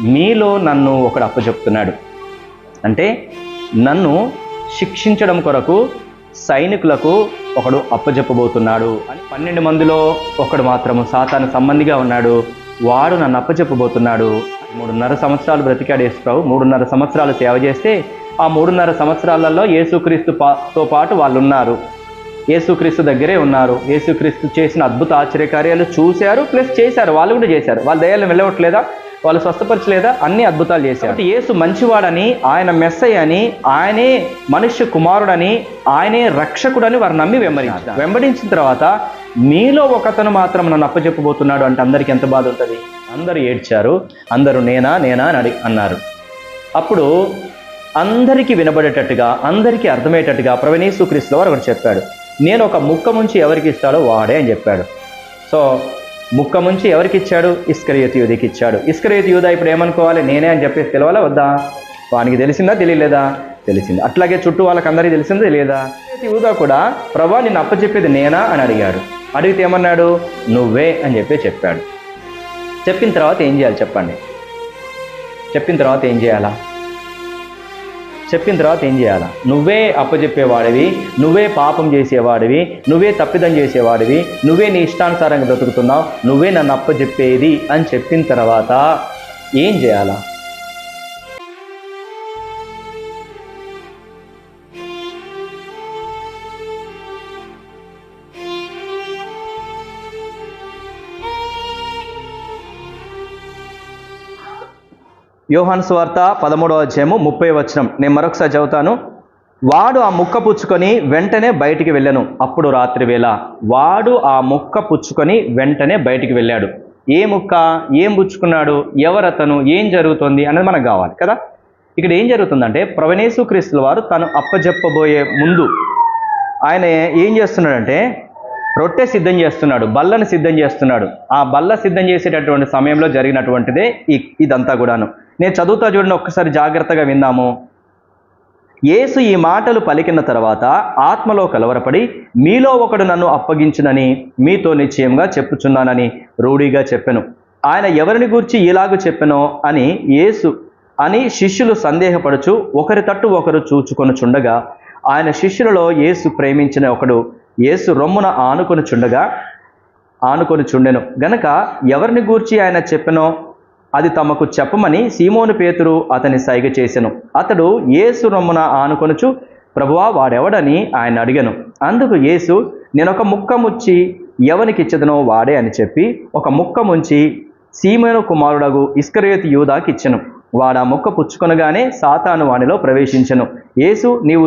మీలో నన్ను ఒకడు అప్పచెప్తున్నాడు. అంటే నన్ను శిక్షించడం కొరకు సైనికులకు ఒకడు అప్పచెప్పబోతున్నాడు. అని పన్నెండు మందిలో ఒకడు మాత్రము సాతాను సంబంధిగా ఉన్నాడు. వాడు నన్ను అప్పచెప్పబోతున్నాడు. మూడున్నర సంవత్సరాలు బ్రతికాడు యేసుప్రభు మూడున్నర సంవత్సరాలు సేవ చేస్తే ఆ మూడున్నర సంవత్సరాలలో యేసుక్రీస్తు పాతో పాటు వాళ్ళు ఉన్నారు యేసుక్రీస్తు దగ్గరే ఉన్నారు. యేసుక్రీస్తు చేసిన అద్భుత ఆశ్చర్యకార్యాలు చూశారు ప్లస్ చేశారు. వాళ్ళు కూడా చేశారు. వాళ్ళ దయాలను వెళ్ళవట్లేదా వాళ్ళు స్వస్థపరచలేదా? అన్ని అద్భుతాలు చేశారు. కాబట్టి యేసు మంచివాడని ఆయన మెస్సయ్య అని ఆయనే మనుష్య కుమారుడని ఆయనే రక్షకుడని వారు నమ్మి వెంబడించారు. వెంబడించిన తర్వాత మీలో ఒకతను మాత్రం నన్ను అప్పచెప్పబోతున్నాడు అంటే అందరికి ఎంత బాధ ఉంటుంది? అందరూ ఏడ్చారు. అందరూ నేనా నేనా అని అడి అన్నారు. అప్పుడు అందరికీ వినబడేటట్టుగా అందరికీ అర్థమయ్యేటట్టుగా ప్రవణేశు క్రీస్తులో వారు ఒకటి చెప్పాడు. నేను ఒక ముక్క ముంచి ఎవరికి ఇస్తాడో వాడే అని చెప్పాడు. సో ముక్క ముంచి ఎవరికి ఇచ్చాడు? ఇస్కరియత్ యూదికి ఇచ్చాడు. ఇస్కరియత్ యూదా ఇప్పుడు ఏమనుకోవాలి? నేనే అని చెప్పేసి తెలవాలా వద్దా? వానికి తెలిసిందా? తెలియలేదా? తెలిసింది. అట్లాగే చుట్టూ వాళ్ళకందరికీ తెలిసిందా? తెలియదా? యూదా కూడా ప్రభా నిన్ను అప్పచెప్పేది నేనా? అని అడిగాడు. అడిగితే ఏమన్నాడు? నువ్వే అని చెప్పి చెప్పాడు. చెప్పిన తర్వాత ఏం చేయాలి? చెప్పండి. చెప్పిన తర్వాత ఏం చేయాలా? చెప్పిన తర్వాత ఏం చేయాలా? నువ్వే అప్పచెప్పేవాడివి నువ్వే పాపం చేసేవాడివి నువ్వే తప్పిదం చేసేవాడివి నువ్వే నీ ఇష్టానుసారంగా బ్రతుకుతున్నావు నువ్వే నన్ను అప్పచెప్పేది అని చెప్పిన తర్వాత ఏం చేయాలా? యోహాను స్వార్త పదమూడవ అధ్యాయము ముప్పై వచనం. నేను మరొకసారి చదువుతాను. వాడు ఆ ముక్క పుచ్చుకొని వెంటనే బయటికి వెళ్ళాను. అప్పుడు రాత్రి వేళ వాడు ఆ ముక్క పుచ్చుకొని వెంటనే బయటికి వెళ్ళాడు. ఏ ముక్క? ఏం పుచ్చుకున్నాడు? ఎవరతను? ఏం జరుగుతుంది? అనేది మనకు కావాలి కదా? ఇక్కడ ఏం జరుగుతుందంటే ప్రవణేశు క్రీస్తుల వారు తను అప్పజెప్పబోయే ముందు ఆయన ఏం చేస్తున్నాడంటే రొట్టె సిద్ధం చేస్తున్నాడు బల్లను సిద్ధం చేస్తున్నాడు. ఆ బల్ల సిద్ధం చేసేటటువంటి సమయంలో జరిగినటువంటిదే ఇదంతా కూడాను. నేను చదువుతా చూడండి ఒక్కసారి జాగ్రత్తగా విందాము. యేసు ఈ మాటలు పలికిన తర్వాత ఆత్మలో కలవరపడి మీలో ఒకడు నన్ను అప్పగించునని మీతో నిశ్చయంగా చెప్పుచున్నానని రూఢీగా చెప్పెను. ఆయన ఎవరిని గూర్చి ఇలాగ చెప్పెనో అని యేసు అని శిష్యులు సందేహపడుచు ఒకరి తట్టు ఒకరు చూచుకొనుచుండగా ఆయన శిష్యులలో యేసు ప్రేమించిన ఒకడు యేసు రొమ్మున ఆనుకొని చుండగా ఆనుకొని చుండెను గనక ఎవరిని గూర్చి ఆయన చెప్పెనో అది తమకు చెప్పమని సీమోను పేతురు అతని సైగ చేసెను. అతడు యేసు రొమ్మున ఆనుకొనుచు ప్రభువా వాడెవడని ఆయన అడిగను. అందుకు యేసు నేనొక ముక్క ముచ్చి ఎవనికిచ్చదనో వాడే అని చెప్పి ఒక ముక్క ముంచి సీమోను కుమారుడగు ఇస్కరేతు యూదాకి ఇచ్చెను వాడు ఆ ముక్క పుచ్చుకొనగానే సాతాను వానిలో ప్రవేశించను. యేసు నీవు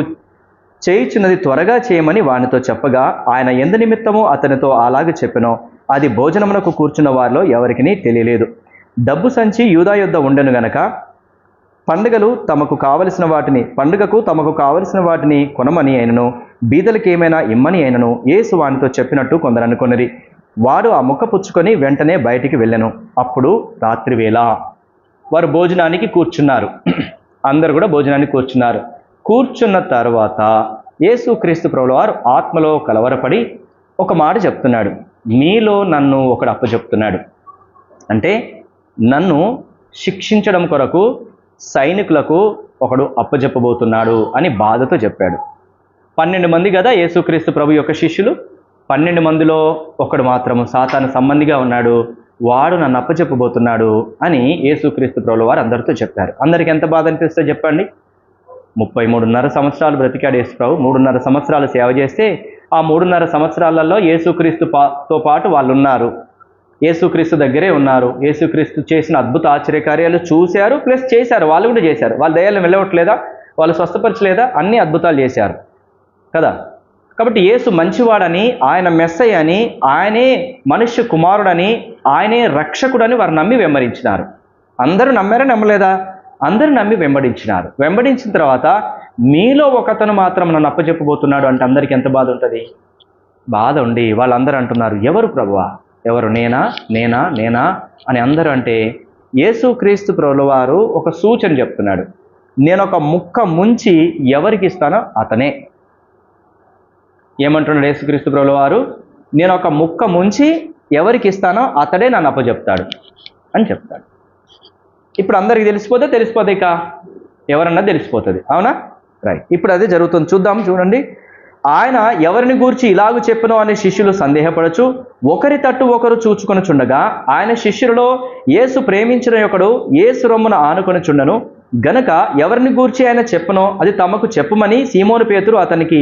చేయుచున్నది త్వరగా చేయమని వానితో చెప్పగా ఆయన ఎందు నిమిత్తమో అతనితో అలాగే చెప్పినో. అది భోజనమునకు కూర్చున్న వారిలో ఎవరికిని తెలియలేదు. డబ్బు సంచి యూదా యొద్ద ఉండెను గనక పండుగలు తమకు కావలసిన వాటిని పండుగకు తమకు కావలసిన వాటిని కొనమని అయినను బీదలకి ఏమైనా ఇమ్మని అయినను యేసు వానితో చెప్పినట్టు కొందరు వారు వాడు ఆ ముక్క పుచ్చుకొని వెంటనే బయటికి వెళ్ళను. అప్పుడు రాత్రివేళ వారు భోజనానికి కూర్చున్నారు. అందరు కూడా భోజనానికి కూర్చున్నారు. కూర్చున్న తర్వాత యేసు క్రీస్తు ప్రభుల వారు ఆత్మలో కలవరపడి ఒక మాట చెప్తున్నాడు. మీలో నన్ను ఒకడు అప్పచెప్తున్నాడు. అంటే నన్ను శిక్షించడం కొరకు సైనికులకు ఒకడు అప్పజెప్పబోతున్నాడు అని బాధతో చెప్పాడు. పన్నెండు మంది కదా యేసుక్రీస్తు ప్రభు యొక్క శిష్యులు? పన్నెండు మందిలో ఒకడు మాత్రము సాతాను సంబంధిగా ఉన్నాడు. వాడు నన్ను అప్పచెప్పబోతున్నాడు అని యేసుక్రీస్తు ప్రభుల వారు అందరితో చెప్పారు. అందరికి ఎంత బాధ అనిపిస్తే చెప్పండి. ముప్పై మూడున్నర సంవత్సరాలు బ్రతికాడు యేసుప్రభు మూడున్నర సంవత్సరాలు సేవ చేస్తే ఆ మూడున్నర సంవత్సరాలలో యేసుక్రీస్తు పాతో పాటు వాళ్ళు ఉన్నారు యేసుక్రీస్తు దగ్గరే ఉన్నారు. యేసుక్రీస్తు చేసిన అద్భుత ఆశ్చర్యకార్యాలు చూశారు ప్లస్ చేశారు. వాళ్ళు కూడా చేశారు. వాళ్ళ దయాలను వెళ్ళవట్లేదా వాళ్ళు స్వస్థపరచలేదా? అన్ని అద్భుతాలు చేశారు. కదా? కాబట్టి యేసు మంచివాడని ఆయన మెస్సయ్య అని ఆయనే మనుష్య కుమారుడని ఆయనే రక్షకుడని వారు నమ్మి వెంబడించినారు. అందరూ నమ్మారా? నమ్మలేదా? అందరూ నమ్మి వెంబడించినారు. వెంబడించిన తర్వాత మీలో ఒకతను మాత్రం నన్ను అప్పచెప్పబోతున్నాడు అంటే అందరికీ ఎంత బాధ ఉంటుంది? బాధ ఉండి వాళ్ళందరూ అంటున్నారు ఎవరు ప్రభువా? ఎవరు? నేనా? నేనా? నేనా? అని అందరూ అంటే యేసుక్రీస్తు ప్రభులవారు ఒక సూచన చెప్తున్నాడు. నేను ఒక ముక్క ముంచి ఎవరికి ఇస్తానో అతనే. ఏమంటున్నాడు యేసుక్రీస్తు ప్రభులవారు నేను ఒక ముక్క ముంచి ఎవరికి ఇస్తానో అతడే నన్ను అప్పచెప్తాడు అని చెప్తాడు. ఇప్పుడు అందరికి తెలిసిపోతే తెలిసిపోతే ఇక ఎవరన్నా తెలిసిపోతుంది. అవునా? రైట్ ఇప్పుడు అదే జరుగుతుంది. చూద్దాం చూడండి. ఆయన ఎవరిని గూర్చి ఇలాగు చెప్పను అనే శిష్యులు సందేహపడచ్చు ఒకరి తట్టు ఒకరు చూచుకొని చుండగా ఆయన శిష్యులలో యేసు ప్రేమించిన ఒకడు యేసు రొమ్మున ఆనుకొని చుండను గనక ఎవరిని గూర్చి ఆయన చెప్పనో అది తమకు చెప్పమని సీమోను పేతురు అతనికి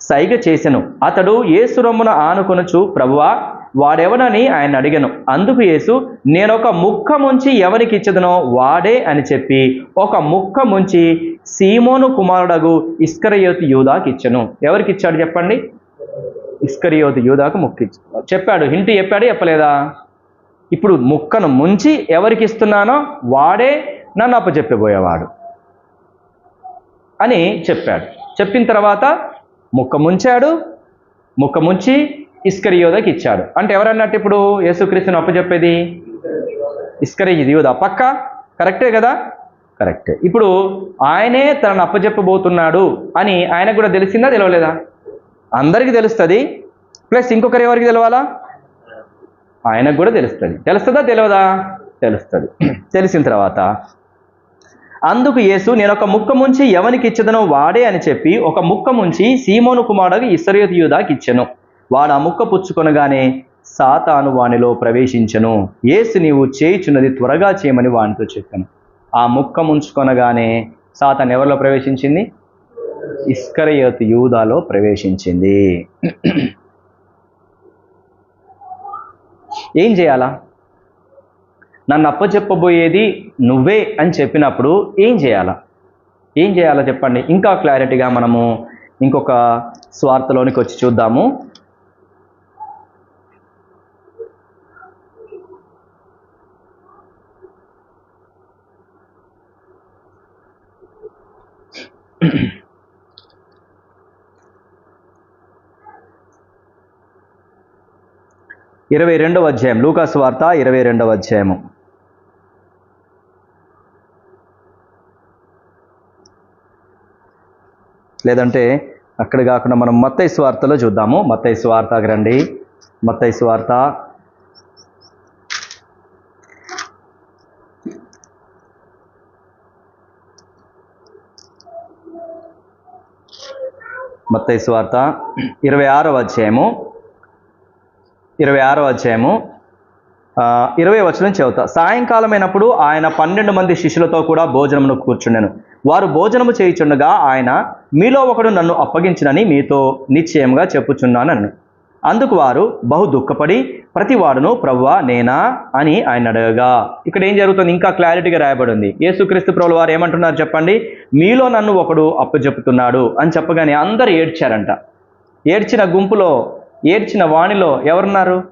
సైగ చేసెను. అతడు యేసు రొమ్మున ఆనుకొనుచు ప్రభువా వాడెవనని ఆయన అడిగను. అందుకు యేసు నేను ఒక ముక్క ముంచి ఎవరికి ఇచ్చదనో వాడే అని చెప్పి ఒక ముక్క ముంచి సీమోను కుమారుడగు ఇస్కరయోతి యూదాకి ఇచ్చను. ఎవరికి ఇచ్చాడు చెప్పండి? ఇస్కరియోతి యూదాకు ముక్క ఇచ్చాడు చెప్పాడు హింటి చెప్పాడు చెప్పలేదా? ఇప్పుడు ముక్కను ముంచి ఎవరికి ఇస్తున్నానో వాడే నన్ను అప్పచెప్పిపోయేవాడు అని చెప్పాడు. చెప్పిన తర్వాత ముక్క ముంచాడు ముక్క ముంచి ఇస్కరియోదకి ఇచ్చాడు అంటే ఎవరన్నట్టు ఇప్పుడు యేసుక్రీస్తుని అప్పచెప్పేది ఇస్కరి యూద పక్క? కరెక్టే కదా? కరెక్టే. ఇప్పుడు ఆయనే తనను అప్పచెప్పబోతున్నాడు అని ఆయనకు కూడా తెలిసిందా తెలవలేదా? అందరికీ తెలుస్తుంది. ప్లస్ ఇంకొకరు ఎవరికి తెలవాలా? ఆయనకు కూడా తెలుస్తుంది. తెలుస్తుందా తెలియదా తెలుస్తుంది. తెలిసిన తర్వాత అందుకు యేసు నేను ఒక ముక్క ముంచి ఎవనికి ఇచ్చదనో వాడే అని చెప్పి ఒక ముక్క ముంచి సీమోను కుమారుడు ఇస్రయోత్ యూదాకి ఇచ్చాను వాడు ఆ ముక్క పుచ్చుకొనగానే సాతాను వానిలో ప్రవేశించను. ఏసు నీవు చేయుచున్నది త్వరగా చేయమని వానితో చెప్పాను. ఆ ముక్క ముంచుకొనగానే సాతాన్ ఎవరిలో ప్రవేశించింది? ఇస్కరయోత్ యూదాలో ప్రవేశించింది. ఏం చేయాలా? నన్ను అప్పచెప్పబోయేది నువ్వే అని చెప్పినప్పుడు ఏం చేయాలా? ఏం చేయాలో చెప్పండి. ఇంకా క్లారిటీగా మనము ఇంకొక స్వార్థలోనికి వచ్చి చూద్దాము. ఇరవై రెండవ అధ్యాయం లూకాసు వార్త ఇరవై రెండవ అధ్యాయము. లేదంటే అక్కడ కాకుండా మనం మత్తైస్ స్వార్తలో చూద్దాము. మత్తైస్ స్వార్తకి రండి. మత్తైస్ స్వార్త మత్తయి స్వార్త ఇరవై ఆరవ అధ్యాయము. ఇరవై ఆరవ అధ్యాయము. ఇరవై వచనం చెబుతా. సాయంకాలమైనప్పుడు ఆయన పన్నెండు మంది శిష్యులతో కూడా భోజనమును కూర్చుండెను. వారు భోజనము చేయుచుండగా ఆయన మీలో ఒకడు నన్ను అప్పగించినని మీతో నిశ్చయంగా చెప్పుచున్నానను. అందుకు వారు బహు దుఃఖపడి ప్రతి వారును ప్రవ్వా నేనా అని ఆయన అడగగా. ఇక్కడ ఏం జరుగుతుంది? ఇంకా క్లారిటీగా రాయబడి ఉంది యేసుక్రీస్తు ప్రభుల వారు ఏమంటున్నారు చెప్పండి? మీలో నన్ను ఒకడు అప్పచెప్పుతున్నాడు అని చెప్పగానే అందరు ఏడ్చారంట. ఏడ్చిన గుంపులో ఏడ్చిన వాణిలో ఎవరున్నారు?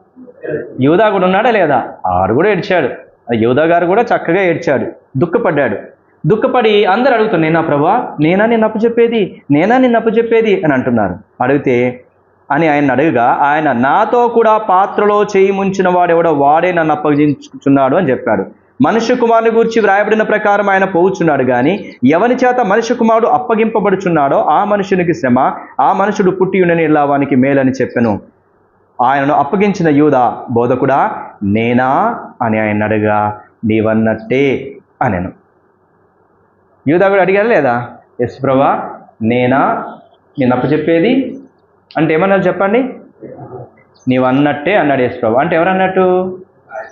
యూదా కూడా ఉన్నాడా లేదా? ఆడు కూడా ఏడ్చాడు. యూదా గారు కూడా చక్కగా ఏడ్చాడు. దుఃఖపడ్డాడు. దుఃఖపడి అందరు అడుగుతున్నారు నేనా ప్రభా నేనా నిన్ను అప్పచెప్పేది నేనా నిన్ను అప్పచెప్పేది అని అంటున్నారు. అడిగితే అని ఆయన అడగగా ఆయన నాతో కూడా పాత్రలో చేయి ముంచిన వాడెవడో వాడే నన్ను అప్పగించుచున్నాడు అని చెప్పాడు. మనుష్య కుమారుని గురించి వ్రాయబడిన ప్రకారం ఆయన పోవుచున్నాడు కానీ ఎవని చేత మనుష్య కుమారుడు అప్పగింపబడుచున్నాడో ఆ మనుషునికి శ్రమ ఆ మనుషుడు పుట్టి ఉండని వానికి మేలని చెప్పెను. ఆయనను అప్పగించిన యూదా బోధకుడా నేనా? అని ఆయన అడగా నీవన్నట్టే అనెను. యూదా కూడా అడిగాడు లేదా? ఎస్ ప్రభా నేనా? నేను అప్పచెప్పేది అంటే ఏమన్నారు చెప్పండి? నీవు అన్నట్టే అన్నాడు యేసు ప్రభు. అంటే ఎవరన్నట్టు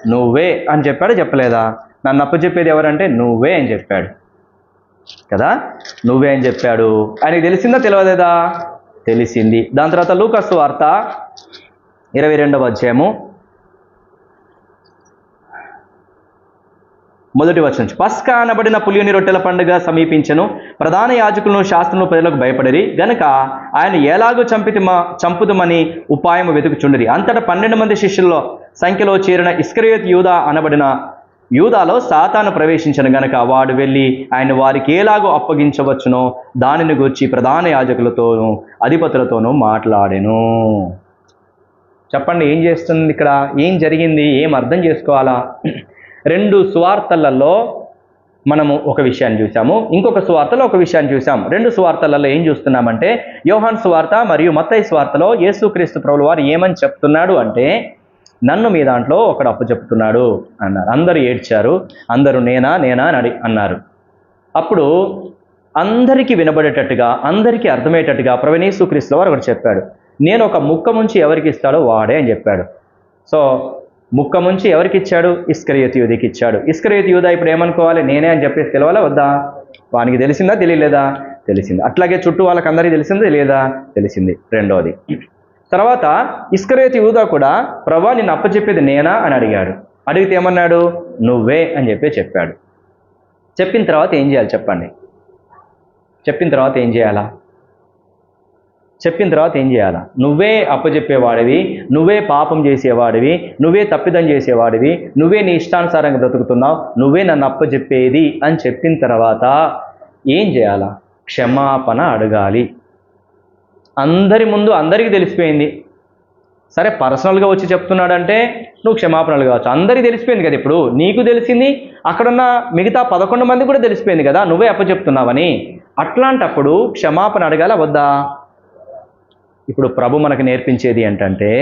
నువ్వే అని చెప్పాడు? చెప్పలేదా? నన్ను అప్పచెప్పేది ఎవరంటే నువ్వే అని చెప్పాడు. కదా? నువ్వే అని చెప్పాడు. ఆయనకు తెలిసిందా? తెలియలేదా? తెలిసింది. దాని తర్వాత లూకస్ వార్త ఇరవై రెండవ అధ్యాయము. మొదటి వచనం పస్కా అనబడిన పులియని రొట్టెల పండుగ సమీపించను. ప్రధాన యాజకులను శాస్త్రంలో ప్రజలకు భయపడిరి. గనుక ఆయన ఎలాగో చంపితిమ చంపుదమని ఉపాయం వెతుకుచుండిరి. అంతటా పన్నెండు మంది శిష్యుల్లో సంఖ్యలో చేరిన ఇస్కరియోత్ యూదా అనబడిన యూదాలో సాతాను ప్రవేశించను. గనక వాడు వెళ్ళి ఆయన వారికి ఎలాగో అప్పగించవచ్చునో దానిని గురించి ప్రధాన యాజకులతోనూ అధిపతులతోనూ మాట్లాడాను. చెప్పండి ఏం చేస్తుంది ఇక్కడ? ఏం జరిగింది? ఏం అర్థం చేసుకోవాలా? రెండు సువార్తలలో మనము ఒక విషయాన్ని చూసాము ఇంకొక సువార్తలో ఒక విషయాన్ని చూసాం రెండు సువార్తలలో ఏం చూస్తున్నామంటే యోహాన్ సువార్త మరియు మత్తయ్య సువార్తలో యేసుక్రీస్తు ప్రభుల వారు ఏమని చెప్తున్నాడు అంటే నన్ను మీ దాంట్లో ఒకడు అప్పు చెప్తున్నాడు అన్నారు. అందరూ ఏడ్చారు. అందరూ నేనా నేనా అని అన్నారు. అప్పుడు అందరికీ వినబడేటట్టుగా అందరికీ అర్థమయ్యేటట్టుగా ప్రవణీసు క్రీస్తుల వారు ఒకటి చెప్పాడు. నేను ఒక ముక్క ముంచి ఎవరికి ఇస్తాడో వాడే అని చెప్పాడు. సో ముక్క ముంచి ఎవరికి ఇచ్చాడు? ఇస్కరియత్ యూదికి ఇచ్చాడు. ఇస్కరియత్ యూదా ఇప్పుడు ఏమనుకోవాలి? నేనే అని చెప్పేసి తెలవాలా? వద్దా? వానికి తెలిసిందా? తెలియలేదా? తెలిసింది. అట్లాగే చుట్టూ వాళ్ళకందరికీ తెలిసిందా? తెలియదా? తెలిసింది. రెండోది. తర్వాత ఇస్కరేతి యూదా కూడా ప్రభా నిన్ను అప్పచెప్పేది నేనా? అని అడిగాడు. అడిగితే ఏమన్నాడు? నువ్వే అని చెప్పి చెప్పాడు. చెప్పిన తర్వాత ఏం చేయాలి? చెప్పండి. చెప్పిన తర్వాత ఏం చేయాలా? చెప్పిన తర్వాత ఏం చేయాలా? నువ్వే అప్పచెప్పేవాడివి నువ్వే పాపం చేసేవాడివి నువ్వే తప్పిదం చేసేవాడివి నువ్వే నీ ఇష్టానుసారంగా బ్రతుకుతున్నావు నువ్వే నన్ను అప్పచెప్పేది అని చెప్పిన తర్వాత ఏం చేయాలా? క్షమాపణ అడగాలి. అందరి ముందు అందరికీ తెలిసిపోయింది. సరే పర్సనల్గా వచ్చి చెప్తున్నాడంటే నువ్వు క్షమాపణలు కావచ్చు. అందరికీ తెలిసిపోయింది కదా ఇప్పుడు. నీకు తెలిసింది అక్కడున్న మిగతా పదకొండు మంది కూడా తెలిసిపోయింది కదా నువ్వే అప్పచెప్తున్నావని అట్లాంటప్పుడు క్షమాపణ అడగాల? వద్దా? ఇప్పుడు ప్రభు మనకు నేర్పించేది ఏంటంటే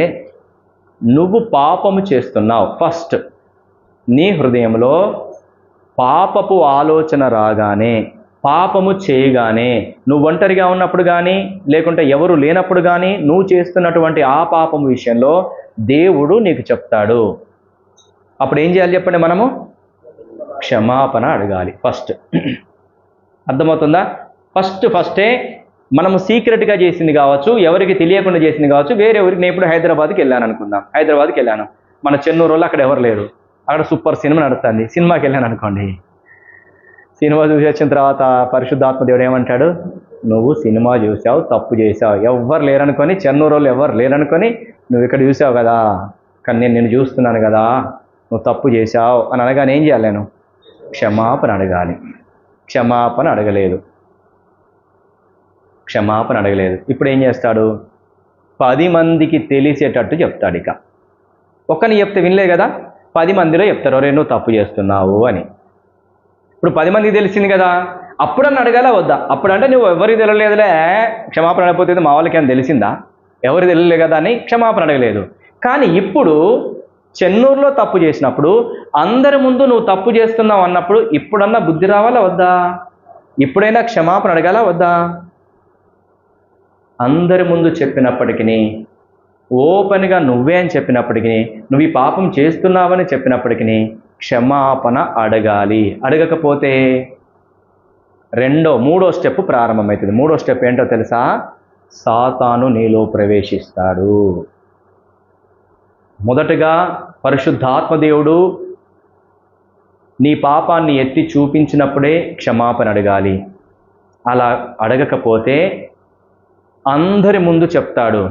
నువ్వు పాపము చేస్తున్నావు. ఫస్ట్ నీ హృదయంలో పాపపు ఆలోచన రాగానే పాపము చేయగానే నువ్వు ఒంటరిగా ఉన్నప్పుడు కానీ లేకుంటే ఎవరు లేనప్పుడు కానీ నువ్వు చేస్తున్నటువంటి ఆ పాపం విషయంలో దేవుడు నీకు చెప్తాడు. అప్పుడు ఏం చేయాలి చెప్పండి మనము? క్షమాపణ అడగాలి. ఫస్ట్ అర్థమవుతుందా? ఫస్ట్ ఫస్టే మనము సీక్రెట్గా చేసింది కావచ్చు ఎవరికి తెలియకుండా చేసింది కావచ్చు వేరే ఎవరికి నేను ఇప్పుడు హైదరాబాద్కి వెళ్ళాను అనుకుందాం. హైదరాబాద్కి వెళ్ళాను. మన చెన్నూరు వాళ్ళు అక్కడ ఎవరు లేరు. అక్కడ సూపర్ సినిమా నడుస్తుంది. సినిమాకి వెళ్ళాను అనుకోండి. సినిమా చూసి వచ్చిన తర్వాత పరిశుద్ధాత్మ దేవుడు ఏమంటాడు? నువ్వు సినిమా చూసావు తప్పు చేసావు. ఎవ్వరు లేరనుకొని చెన్నూరు వాళ్ళు ఎవరు లేరనుకొని నువ్వు ఇక్కడ చూసావు కదా కానీ నేను నేను చూస్తున్నాను కదా నువ్వు తప్పు చేశావు అని అనగానే ఏం చేయాలి నేను? క్షమాపణ అడగాలి. క్షమాపణ అడగలేదు. క్షమాపణ అడగలేదు. ఇప్పుడు ఏం చేస్తాడు? పది మందికి తెలిసేటట్టు చెప్తాడు ఇక. ఒక్కని చెప్తే వినలే కదా? పది మందిలో చెప్తారు రే నువ్వు తప్పు చేస్తున్నావు అని. ఇప్పుడు పది మందికి తెలిసింది కదా? అప్పుడన్నా అడగాల వద్దా? అప్పుడంటే నువ్వు ఎవరికి తెలియలేదులే. క్షమాపణ అడగపోతే మా వాళ్ళకి ఏమైనా తెలిసిందా? ఎవరు తెలియలే కదా అని క్షమాపణ అడగలేదు. కానీ ఇప్పుడు చెన్నూరులో తప్పు చేసినప్పుడు అందరి ముందు నువ్వు తప్పు చేస్తున్నావు అన్నప్పుడు ఇప్పుడన్నా బుద్ధి రావాలా వద్దా? ఇప్పుడైనా క్షమాపణ అడగాలా వద్దా? అందరి ముందు చెప్పినప్పటికీ ఓపెన్గా నువ్వే అని చెప్పినప్పటికీ నువ్వు ఈ పాపం చేస్తున్నావని చెప్పినప్పటికీ క్షమాపణ అడగాలి. అడగకపోతే రెండో మూడో స్టెప్ ప్రారంభమవుతుంది. మూడో స్టెప్ ఏంటో తెలుసా? సాతాను నీలో ప్రవేశిస్తాడు. మొదటగా పరిశుద్ధాత్మదేవుడు నీ పాపాన్ని ఎత్తి చూపించినప్పుడే క్షమాపణ అడగాలి. అలా అడగకపోతే అందరి ముందు చెప్తాడు.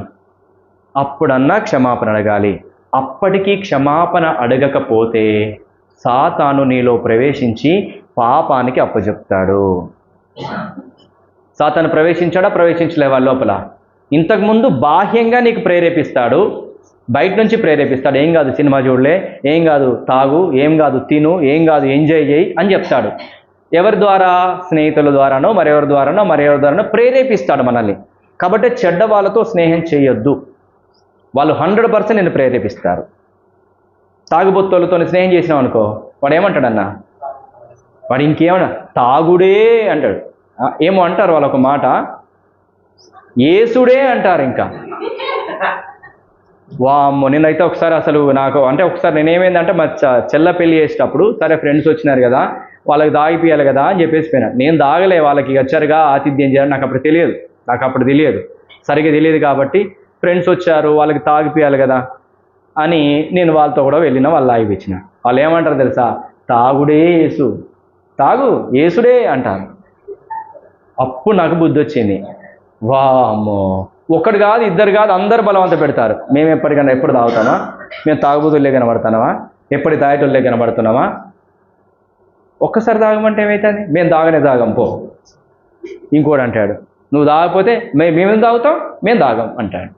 అప్పుడన్నా క్షమాపణ అడగాలి. అప్పటికీ క్షమాపణ అడగకపోతే సాతాను నీలో ప్రవేశించి పాపానికి అప్పచెప్తాడు సాతాను ప్రవేశించాడా? ప్రవేశించలే వాళ్ళ లోపల ఇంతకుముందు బాహ్యంగా నీకు ప్రేరేపిస్తాడు. బయట నుంచి ప్రేరేపిస్తాడు. ఏం కాదు సినిమా చూడలే ఏం కాదు తాగు ఏం కాదు తిను ఏం కాదు ఎంజాయ్ చేయి అని చెప్తాడు. ఎవరి ద్వారా? స్నేహితుల ద్వారానో మరెవరి ద్వారానో మరెవరి ద్వారానో ప్రేరేపిస్తాడు మనల్ని. కాబట్టి చెడ్డ వాళ్ళతో స్నేహం చేయొద్దు. వాళ్ళు హండ్రెడ్ పర్సెంట్ నేను ప్రేరేపిస్తారు. తాగుబొత్తులతో స్నేహం చేసినావు అనుకో వాడు ఏమంటాడన్నా వాడు ఇంకేమన్నా? తాగుడే అంటాడు. ఏమో అంటారు వాళ్ళు ఒక మాట. ఏసుడే అంటారు ఇంకా. వామ్మో నేనైతే ఒకసారి అసలు నాకు అంటే ఒకసారి నేనేమైందంటే మా చ- చెల్ల పెళ్ళి చేసేటప్పుడు సరే ఫ్రెండ్స్ వచ్చినారు కదా వాళ్ళకి తాగిపోయాలి కదా అని చెప్పేసి పోయినా. నేను దాగలే వాళ్ళకి వచ్చారుగా ఆతిథ్యం చేయాలని నాకు అప్పుడు తెలియదు. నాకు అప్పుడు తెలియదు. సరిగ్గా తెలియదు కాబట్టి ఫ్రెండ్స్ వచ్చారు వాళ్ళకి తాగిపియాలి కదా అని నేను వాళ్ళతో కూడా వెళ్ళిన వాళ్ళు ఆగిపించిన వాళ్ళు ఏమంటారు తెలుసా? తాగుడే యేసు తాగు యేసుడే అంటారు. అప్పుడు నాకు బుద్ధి వచ్చింది. వామ్మో! ఒక్కడు కాదు ఇద్దరు కాదు అందరు బలవంత పెడతారు. మేము ఎప్పటికన్నా ఎప్పుడు తాగుతామా? మేము తాగుబోతులే కనబడుతున్నామా? ఎప్పటి తాగేటోళ్ళే కనబడుతున్నామా? ఒక్కసారి తాగమంటే ఏమవుతుంది మేము తాగనే తాగం పో. ఇంకోటి అంటాడు. నువ్వు తాగకపోతే మే మేమేం తాగుతాం? మేము తాగం అంటాడు.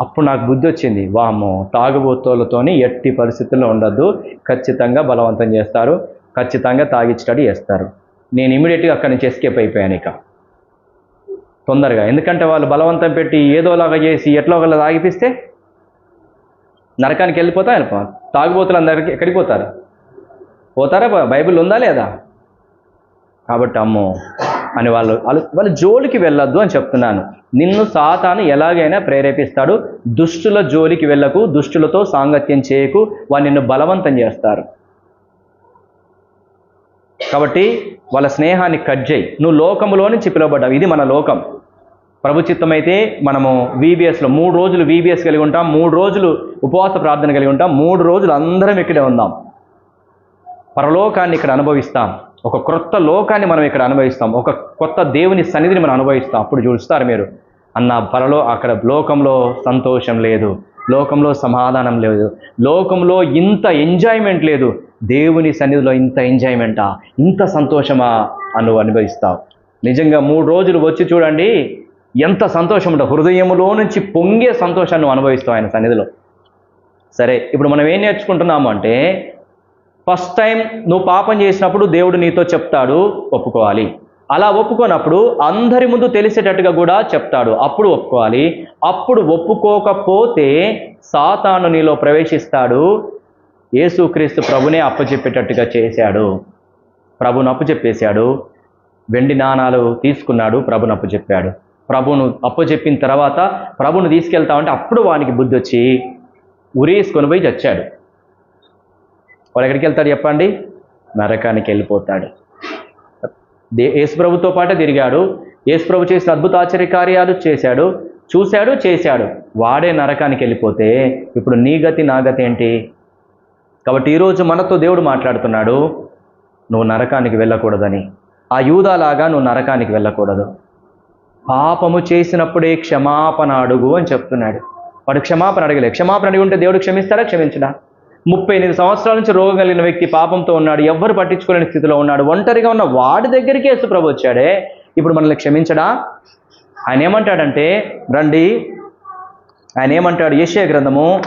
అప్పుడు నాకు బుద్ధి వచ్చింది. వామ్మో తాగుబోతోళ్ళతోని ఎట్టి పరిస్థితుల్లో ఉండొద్దు. ఖచ్చితంగా బలవంతం చేస్తారు. ఖచ్చితంగా తాగిచ్చటడి చేస్తారు. నేను ఇమీడియట్గా అక్కడి నుంచి ఎస్కేప్ అయిపోయాను ఇక. తొందరగా. ఎందుకంటే వాళ్ళు బలవంతం పెట్టి ఏదోలాగా చేసి ఎట్లా ఒకలా తాగిపిస్తే నరకానికి వెళ్ళిపోతా వెళ్ళిపో తాగుబోతులు అందరికి ఎక్కడికి పోతారు? పోతారా? బైబిల్ ఉందా లేదా? కాబట్టి అమ్మో అని వాళ్ళు వాళ్ళు జోలికి వెళ్ళొద్దు అని చెప్తున్నాను. నిన్ను సాతాను ఎలాగైనా ప్రేరేపిస్తాడు. దుష్టుల జోలికి వెళ్ళకు దుష్టులతో సాంగత్యం చేయకు వాళ్ళు నిన్ను బలవంతం చేస్తారు. కాబట్టి వాళ్ళ స్నేహాన్ని కట్ చేయి. నువ్వు లోకంలో నుంచి పిలువబడ్డావు. ఇది మన లోకం. ప్రభు అయితే మనము వీబీఎస్లో మూడు రోజులు వీబీఎస్ కలిగి ఉంటాం. మూడు రోజులు ఉపవాస ప్రార్థన కలిగి ఉంటాం. మూడు రోజులు అందరం ఇక్కడే ఉందాం పరలోకాన్ని ఇక్కడ అనుభవిస్తాం. ఒక క్రొత్త లోకాన్ని మనం ఇక్కడ అనుభవిస్తాం. ఒక కొత్త దేవుని సన్నిధిని మనం అనుభవిస్తాం. అప్పుడు చూస్తారు మీరు. అన్న పరలో అక్కడ లోకంలో సంతోషం లేదు. లోకంలో సమాధానం లేదు. లోకంలో ఇంత ఎంజాయ్మెంట్ లేదు. దేవుని సన్నిధిలో ఇంత ఎంజాయ్మెంటా? ఇంత సంతోషమా? అని అనుభవిస్తావు. నిజంగా మూడు రోజులు వచ్చి చూడండి ఎంత సంతోషం ఉంటుంది. హృదయంలో నుంచి పొంగే సంతోషాన్ని అనుభవిస్తావు ఆయన సన్నిధిలో. సరే ఇప్పుడు మనం ఏం నేర్చుకుంటున్నాము అంటే ఫస్ట్ టైం నువ్వు పాపం చేసినప్పుడు దేవుడు నీతో చెప్తాడు ఒప్పుకోవాలి. అలా ఒప్పుకోనప్పుడు అందరి ముందు తెలిసేటట్టుగా కూడా చెప్తాడు అప్పుడు ఒప్పుకోవాలి. అప్పుడు ఒప్పుకోకపోతే సాతాను నీలో ప్రవేశిస్తాడు యేసుక్రీస్తు ప్రభునే అప్పచెప్పేటట్టుగా చేశాడు. ప్రభును అప్పచెప్పేశాడు వెండి నాణాలు తీసుకున్నాడు ప్రభును అప్పచెప్పాడు. ప్రభును అప్పచెప్పిన తర్వాత ప్రభును తీసుకెళ్తామంటే అప్పుడు వానికి బుద్ధి వచ్చి ఉరేసుకొని పోయి చచ్చాడు. వాడు ఎక్కడికి వెళ్తాడు చెప్పండి? నరకానికి వెళ్ళిపోతాడు. దే యేసుప్రభుతో పాటే తిరిగాడు. యేసుప్రభు చేసిన అద్భుత ఆశ్చర్య కార్యాలు చేశాడు. చూశాడు చేశాడు. వాడే నరకానికి వెళ్ళిపోతే ఇప్పుడు నీ గతి నా గతి ఏంటి? కాబట్టి ఈరోజు మనతో దేవుడు మాట్లాడుతున్నాడు. నువ్వు నరకానికి వెళ్ళకూడదని. ఆ యూదాలాగా నువ్వు నరకానికి వెళ్ళకూడదు. పాపము చేసినప్పుడే క్షమాపణ అడుగు అని చెప్తున్నాడు. వాడు క్షమాపణ అడగలే క్షమాపణ అడిగి ఉంటే దేవుడు క్షమిస్తాడా? క్షమించడా? ముప్పై ఎనిమిది సంవత్సరాల నుంచి రోగం కలిగిన వ్యక్తి పాపంతో ఉన్నాడు ఎవ్వరు పట్టించుకోలేని స్థితిలో ఉన్నాడు ఒంటరిగా ఉన్న వాడి దగ్గరికి యేసుప్రభు వచ్చాడే. ఇప్పుడు మనల్ని క్షమించడా? ఆయన ఏమంటాడంటే రండి. ఆయన ఏమంటాడు? యెషయా గ్రంథము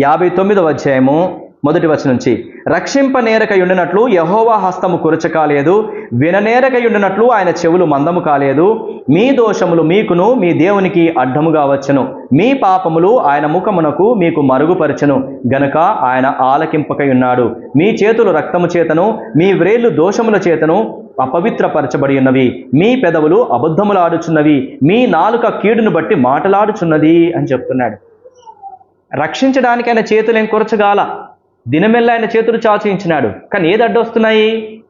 యాభై తొమ్మిదవ అధ్యాయము మొదటి వచ్చి నుంచి. రక్షింప నేరకయుండినట్లు యహోవా హస్తము కురచకాలేదు విననేరకయుండినట్లు ఆయన చెవులు మందము కాలేదు. మీ దోషములు మీకును మీ దేవునికి అడ్డముగా వచ్చను. మీ పాపములు ఆయన ముఖమునకు మీకు మరుగుపరచను. గనుక ఆయన ఆలకింపకయున్నాడు. మీ చేతులు రక్తము చేతను మీ వ్రేళ్ళు దోషముల చేతను అపవిత్రపరచబడి ఉన్నవి మీ పెదవులు అబద్ధములాడుచున్నవి. మీ నాలుక కీడును బట్టి మాటలాడుచున్నది అని చెప్తున్నాడు. రక్షించడానికి ఆయన చేతులు ఏం కురచగాల? దినమెల్ల ఆయన చేతులు చాచించినాడు కానీ ఏది అడ్డొస్తున్నాయి?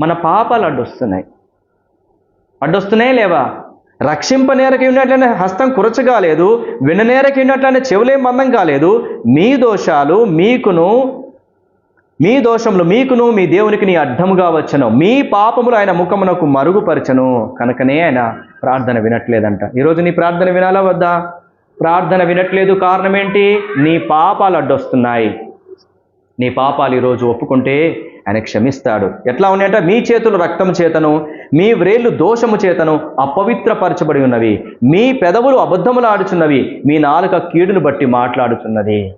మన పాపాలు అడ్డొస్తున్నాయి. అడ్డొస్తున్నాయి లేవా? రక్షింప నేరకి ఉన్నట్లనే హస్తం కురచగాలేదు విననేరకి ఉన్నట్లనే చెవులేం మందం కాలేదు. మీ దోషాలు మీకును మీ దోషములు మీకును మీ దేవునికి నీ అడ్డముగా వచ్చను. మీ పాపములు ఆయన ముఖమునకు మరుగుపరచను. కనుకనే ఆయన ప్రార్థన వినట్లేదంట. ఈరోజు నీ ప్రార్థన వినాలా వద్దా? ప్రార్థన వినట్లేదు కారణం ఏంటి? నీ పాపాలు అడ్డొస్తున్నాయి. నీ పాపాలు ఈరోజు ఒప్పుకుంటే ఆయన క్షమిస్తాడు. ఎట్లా ఉన్నాయంటే మీ చేతులు రక్తం చేతను మీ వ్రేళ్ళు దోషము చేతను అపవిత్రపరచబడి ఉన్నవి. మీ పెదవులు అబద్ధములు ఆడుచున్నవి మీ నాలుక కీడును బట్టి మాట్లాడుచున్నది.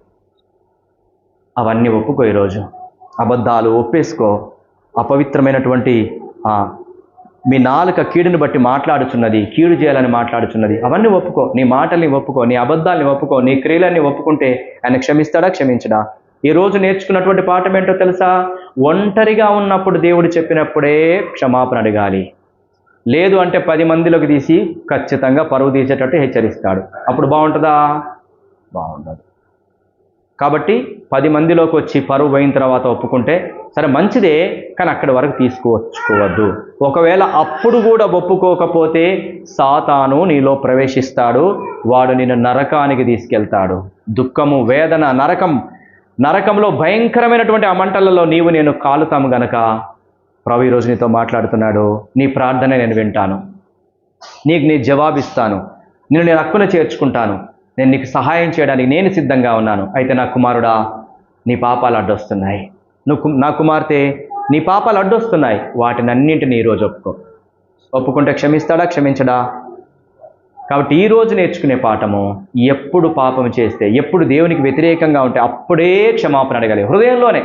అవన్నీ ఒప్పుకో ఈరోజు అబద్ధాలు ఒప్పేసుకో. అపవిత్రమైనటువంటి మీ నాలుక కీడుని బట్టి మాట్లాడుచున్నది కీడు చేయాలని మాట్లాడుచున్నది. అవన్నీ ఒప్పుకో. నీ మాటల్ని ఒప్పుకో నీ అబద్ధాల్ని ఒప్పుకో నీ క్రియలన్నీ ఒప్పుకుంటే ఆయన క్షమిస్తాడా క్షమించడా? ఈరోజు నేర్చుకున్నటువంటి పాఠం ఏంటో తెలుసా? ఒంటరిగా ఉన్నప్పుడు దేవుడు చెప్పినప్పుడే క్షమాపణ అడగాలి. లేదు అంటే పది మందిలోకి తీసి ఖచ్చితంగా పరువు తీసేటట్టు హెచ్చరిస్తాడు. అప్పుడు బాగుంటుందా? బాగుండదు. కాబట్టి పది మందిలోకి వచ్చి పరువు పోయిన తర్వాత ఒప్పుకుంటే సరే మంచిదే కానీ అక్కడి వరకు తీసుకువచ్చుకోవద్దు. ఒకవేళ అప్పుడు కూడా ఒప్పుకోకపోతే సాతాను నీలో ప్రవేశిస్తాడు వాడు నిన్ను నరకానికి తీసుకెళ్తాడు. దుఃఖము వేదన నరకం నరకంలో భయంకరమైనటువంటి ఆ మంటలలో నీవు నేను కాలుతాము గనక ప్రభు ఈరోజు నీతో మాట్లాడుతున్నాడు. నీ ప్రార్థన నేను వింటాను. నీకు నీ జవాబిస్తాను. నేను నేను హక్కున చేర్చుకుంటాను. నేను నీకు సహాయం చేయడానికి నేను సిద్ధంగా ఉన్నాను. అయితే నా కుమారుడా నీ పాపాలు అడ్డొస్తున్నాయి. నువ్వు నా కుమార్తె నీ పాపాలు అడ్డొస్తున్నాయి. వాటిని అన్నింటినీ ఈరోజు ఒప్పుకో. ఒప్పుకుంటే క్షమిస్తాడా? క్షమించడా? కాబట్టి ఈ రోజు నేర్చుకునే పాఠము ఎప్పుడు పాపం చేస్తే ఎప్పుడు దేవునికి వ్యతిరేకంగా ఉంటే అప్పుడే క్షమాపణ అడగాలి. హృదయంలోనే.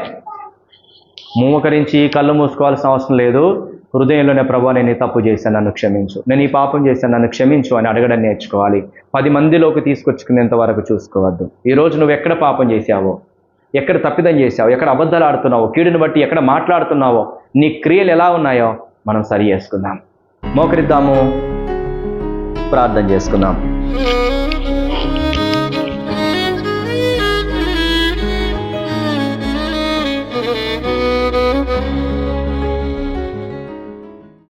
మూకరించి కళ్ళు మూసుకోవాల్సిన అవసరం లేదు. హృదయంలోనే ప్రభా నేను తప్పు చేశాను నన్ను క్షమించు. నేను ఈ పాపం చేశాను నన్ను క్షమించు అని అడగడం నేర్చుకోవాలి. పది మందిలోకి తీసుకొచ్చుకునేంత వరకు చూసుకోవద్దు. ఈ రోజు నువ్వు ఎక్కడ పాపం చేశావో ఎక్కడ తప్పిదం చేశావు ఎక్కడ అబద్ధాలు ఆడుతున్నావో కీడుని బట్టి ఎక్కడ మాట్లాడుతున్నావో నీ క్రియలు ఎలా ఉన్నాయో మనం సరి చేసుకుందాం. మోకరిద్దాము. ప్రార్థన చేసుకున్నాం